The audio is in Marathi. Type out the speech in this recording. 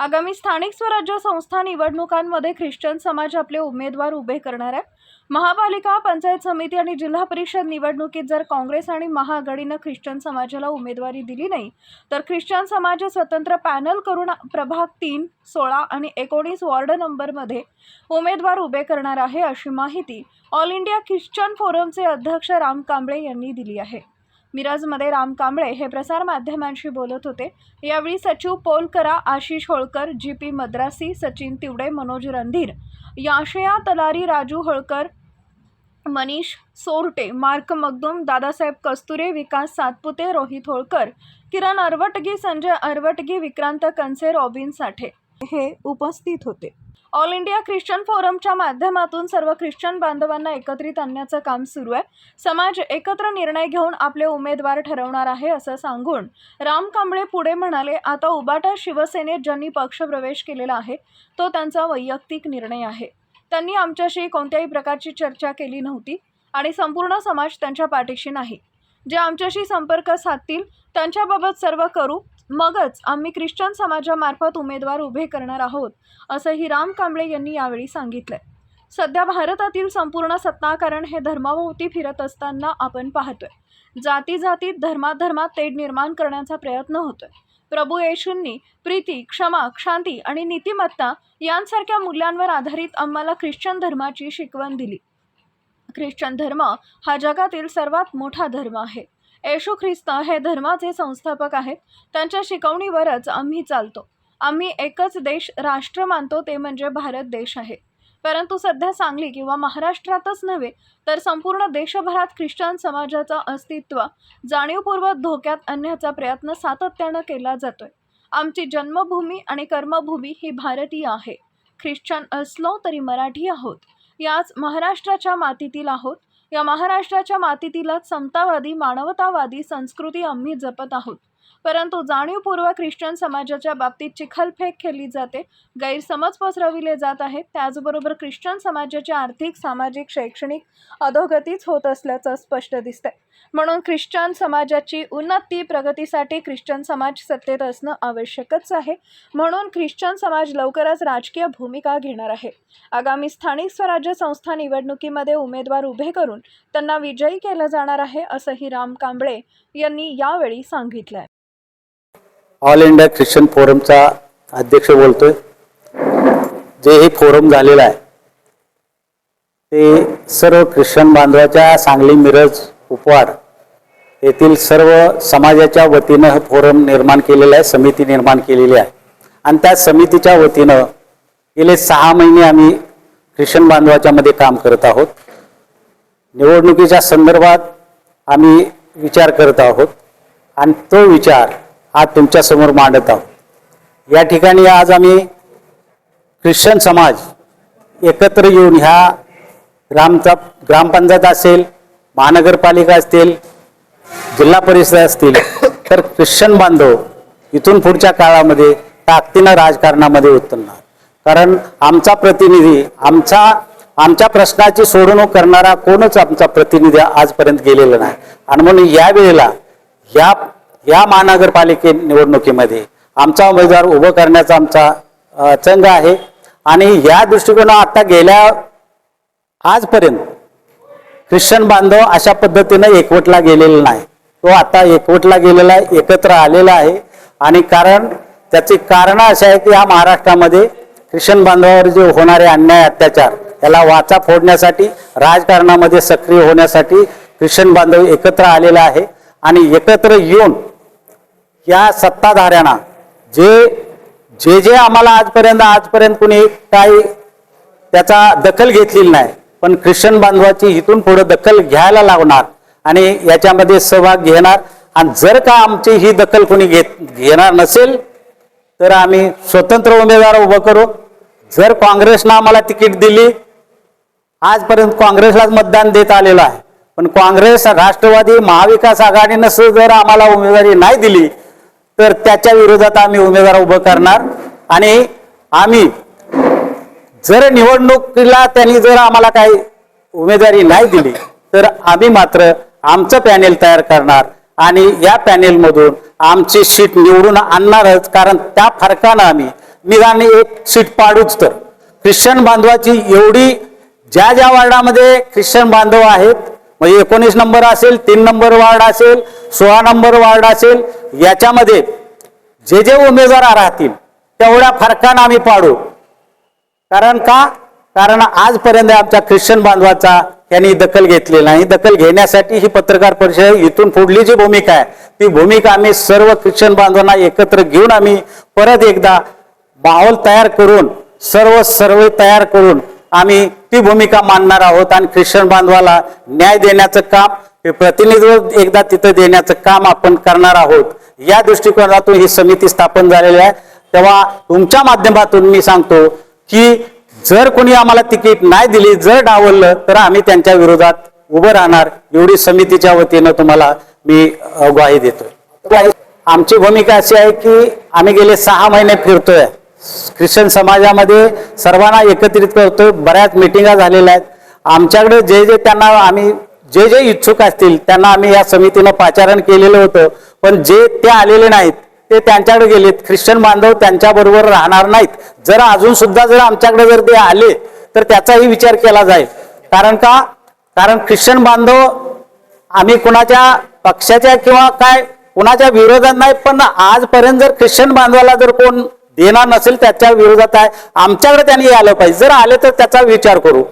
आगामी स्थानिक स्वराज्य संस्था निवडणुकांमध्ये ख्रिश्चन समाज आपले उमेदवार उभे करणार आहे महापालिका पंचायत समिती आणि जिल्हा परिषद निवडणुकीत जर काँग्रेस आणि महाआघाडीनं ख्रिश्चन समाजाला उमेदवारी दिली नाही तर ख्रिश्चन समाज स्वतंत्र पॅनल करून प्रभाग तीन सोळा आणि एकोणीस वॉर्ड नंबरमध्ये उमेदवार उभे करणार आहे अशी माहिती ऑल इंडिया ख्रिश्चन फोरमचे अध्यक्ष राम कांबळे यांनी दिली आहे. मिरजमध्ये राम कांबळे हे प्रसारमाध्यमांशी बोलत होते. यावेळी सचिव पोलकरा Ashish Holkar G P Madrasi Sachin तिवडे Manoj Randhir याशया Talari Raju Holkar Manish Sorte Mark Magdum Dadasaheb Kasture Vikas Satpute Rohit Holkar Kiran Arwatgi Sanjay Arwatgi Vikrant Kanse Robin Sathe हे उपस्थित होते. ऑल इंडिया ख्रिश्चन फोरमच्या माध्यमातून सर्व ख्रिश्चन बांधवांना एकत्रित आणण्याचं काम सुरू आहे. समाज एकत्र निर्णय घेऊन आपले उमेदवार ठरवणार आहे असं सांगून राम कांबळे पुढे म्हणाले आता उबाटा शिवसेनेत ज्यांनी पक्षप्रवेश केलेला आहे तो त्यांचा वैयक्तिक निर्णय आहे. त्यांनी आमच्याशी कोणत्याही प्रकारची चर्चा केली नव्हती आणि संपूर्ण समाज त्यांच्या पाठीशी नाही. जे आमच्याशी संपर्क साधतील त्यांच्याबाबत सर्व करू मगच आम्ही ख्रिश्चन समाजामार्फत उमेदवार उभे करणार आहोत असंही राम कांबळे यांनी यावेळी सांगितलं सध्या भारतातील संपूर्ण सत्ताकारण हे धर्माभोवती फिरत असताना आपण पाहतोय. जाती जातीत धर्माधर्मात तेढ निर्माण करण्याचा प्रयत्न होतोय. प्रभू येशूंनी प्रीती क्षमा शांती आणि नीतिमत्ता यांसारख्या मूल्यांवर आधारित आम्हाला ख्रिश्चन धर्माची शिकवण दिली. ख्रिश्चन धर्म हा जगातील सर्वात मोठा धर्म आहे. येशू ख्रिस्त हे धर्माचे संस्थापक आहेत. त्यांच्या शिकवणीवरच आम्ही चालतो. आम्ही एकच देश राष्ट्र मानतो ते म्हणजे भारत देश आहे. परंतु सध्या सांगली किंवा महाराष्ट्रातच नव्हे तर संपूर्ण देशभरात ख्रिश्चन समाजाचं अस्तित्व जाणीवपूर्वक धोक्यात आणण्याचा प्रयत्न सातत्यानं केला जातोय. आमची जन्मभूमी आणि कर्मभूमी ही भारतीय आहे. ख्रिश्चन असलो तरी मराठी आहोत. याच महाराष्ट्राच्या मातीतील आहोत. या महाराष्ट्राच्या मातीतीलच समतावादी मानवतावादी संस्कृती आम्ही जपत आहोत. परंतु जाणीवपूर्वक ख्रिश्चन समाजाच्या बाबतीत चिखलफेक केली जाते गैरसमज पसरविले जात आहेत. त्याचबरोबर ख्रिश्चन समाजाची आर्थिक सामाजिक शैक्षणिक अधोगतीच होत असल्याचं स्पष्ट दिसतंय. म्हणून ख्रिश्चन समाजाची उन्नती प्रगतीसाठी ख्रिश्चन समाज सत्तेत असणं आवश्यकच आहे. म्हणून ख्रिश्चन समाज लवकरच राजकीय भूमिका घेणार आहे. आगामी स्थानिक स्वराज्य संस्था निवडणुकीमध्ये उमेदवार उभे करून त्यांना विजयी केलं जाणार आहे असंही राम कांबळे यांनी यावेळी सांगितलं आहे ऑल इंडिया ख्रिश्चन फोरमचा अध्यक्ष बोलतोय. जे हे फोरम झालेलं आहे ते सर्व ख्रिश्चन बांधवाच्या सांगली मिरज उपवाड येथील सर्व समाजाच्या वतीनं हे फोरम निर्माण केलेलं आहे समिती निर्माण केलेली आहे. आणि त्या समितीच्या वतीनं गेले सहा महिने आम्ही ख्रिश्चन बांधवाच्या मध्ये काम करत आहोत. निवडणुकीच्या संदर्भात आम्ही विचार करत आहोत. आणि तो विचार आज तुमच्यासमोर मांडत आहोत. या ठिकाणी आज आम्ही ख्रिश्चन समाज एकत्र येऊन ह्या ग्रामचा ग्रामपंचायत असेल महानगरपालिका असतील जिल्हा परिषद असतील तर ख्रिश्चन बांधव इथून पुढच्या काळामध्ये ताकदीनं राजकारणामध्ये उतरणार कारण आमचा प्रतिनिधी आमचा आमच्या प्रश्नाची सोडवणूक करणारा कोणच आमचा प्रतिनिधी आजपर्यंत गेलेला नाही. आणि म्हणून या वेळेला या या महानगरपालिके निवडणुकीमध्ये आमचा उमेदवार उभं करण्याचा आमचा चंग आहे. आणि या दृष्टिकोन आता गेल्या आजपर्यंत ख्रिश्चन बांधव अशा पद्धतीनं एकवटला गेलेला नाही. तो आता एकवटला गेलेला आहे एकत्र आलेला आहे. आणि कारण त्याची कारण अशी आहे की या महाराष्ट्रामध्ये ख्रिश्चन बांधवावर जे होणारे अन्याय अत्याचार याला वाचा फोडण्यासाठी राजकारणामध्ये सक्रिय होण्यासाठी ख्रिश्चन बांधव एकत्र आलेला आहे. आणि एकत्र येऊन या सत्ताधाऱ्यांना जे जे जे आम्हाला आजपर्यंत आजपर्यंत कुणी काही त्याचा दखल घेतलेली नाही पण ख्रिश्चन बांधवाची इथून पुढे दखल घ्यायला लागणार आणि याच्यामध्ये सहभाग घेणार. आणि जर का आमची ही दखल कोणी घेत घेणार नसेल तर आम्ही स्वतंत्र उमेदवार उभं करू. जर काँग्रेसनं आम्हाला तिकीट दिली आजपर्यंत काँग्रेसलाच मतदान देत आलेलं आहे. पण काँग्रेस राष्ट्रवादी महाविकास आघाडीनं जर आम्हाला उमेदवारी नाही दिली तर त्याच्या विरोधात आम्ही उमेदवार उभं करणार. आणि आम्ही जर निवडणुकीला त्यांनी जर आम्हाला काही उमेदवारी नाही दिली तर आम्ही मात्र आमचं पॅनेल तयार करणार. आणि या पॅनेलमधून आमची सीट निवडून आणणारच कारण त्या फरकानं आम्ही निदान एक सीट पाडूच तर. ख्रिश्चन बांधवाची एवढी ज्या ज्या वार्डामध्ये ख्रिश्चन बांधव आहेत म्हणजे एकोणीस नंबर असेल तीन नंबर वार्ड असेल सोळा नंबर वार्ड असेल याच्यामध्ये जे जे उमेदवार राहतील तेवढ्या फरकानं आम्ही पाडू. कारण का? कारण आजपर्यंत आमच्या ख्रिश्चन बांधवाचा त्यांनी दखल घेतली नाही. दखल घेण्यासाठी ही पत्रकार परिषद इथून पुढली जी भूमिका आहे ती भूमिका आम्ही सर्व ख्रिश्चन बांधवांना एकत्र घेऊन आम्ही परत एकदा माहोल तयार करून सर्व सर्व तयार करून आम्ही ती भूमिका मांडणार आहोत आणि ख्रिश्चन बांधवाला न्याय देण्याचं काम हे प्रतिनिधित्व एकदा तिथं देण्याचं काम आपण करणार आहोत. या दृष्टिकोनातून ही समिती स्थापन झालेली आहे. तेव्हा तुमच्या माध्यमातून मी सांगतो की जर कोणी आम्हाला तिकीट नाही दिली जर डावललं तर आम्ही त्यांच्या विरोधात उभं राहणार. एवढी समितीच्या वतीनं तुम्हाला मी ग्वाही देतोय. आमची भूमिका अशी आहे की आम्ही गेले सहा महिने फिरतोय. ख्रिश्चन समाजामध्ये सर्वांना एकत्रित करतोय. बऱ्याच मिटिंगा झालेल्या आहेत. आमच्याकडे जे जे त्यांना आम्ही जे जे इच्छुक असतील त्यांना आम्ही या समितीनं पाचारण केलेलं होतं. पण जे ते आलेले नाहीत ते त्यांच्याकडे गेलेत. ख्रिश्चन बांधव त्यांच्याबरोबर राहणार नाहीत. जर अजून सुद्धा जर आमच्याकडे जर ते आले तर त्याचाही विचार केला जाईल. कारण का? कारण ख्रिश्चन बांधव आम्ही कुणाच्या पक्षाच्या किंवा काय कुणाच्या विरोधात नाही पण आजपर्यंत जर ख्रिश्चन बांधवाला जर कोण देणार नसेल त्याच्या विरोधात आहे. आमच्याकडे त्यांनी आलं पाहिजे. जर आले तर त्याचा विचार करू.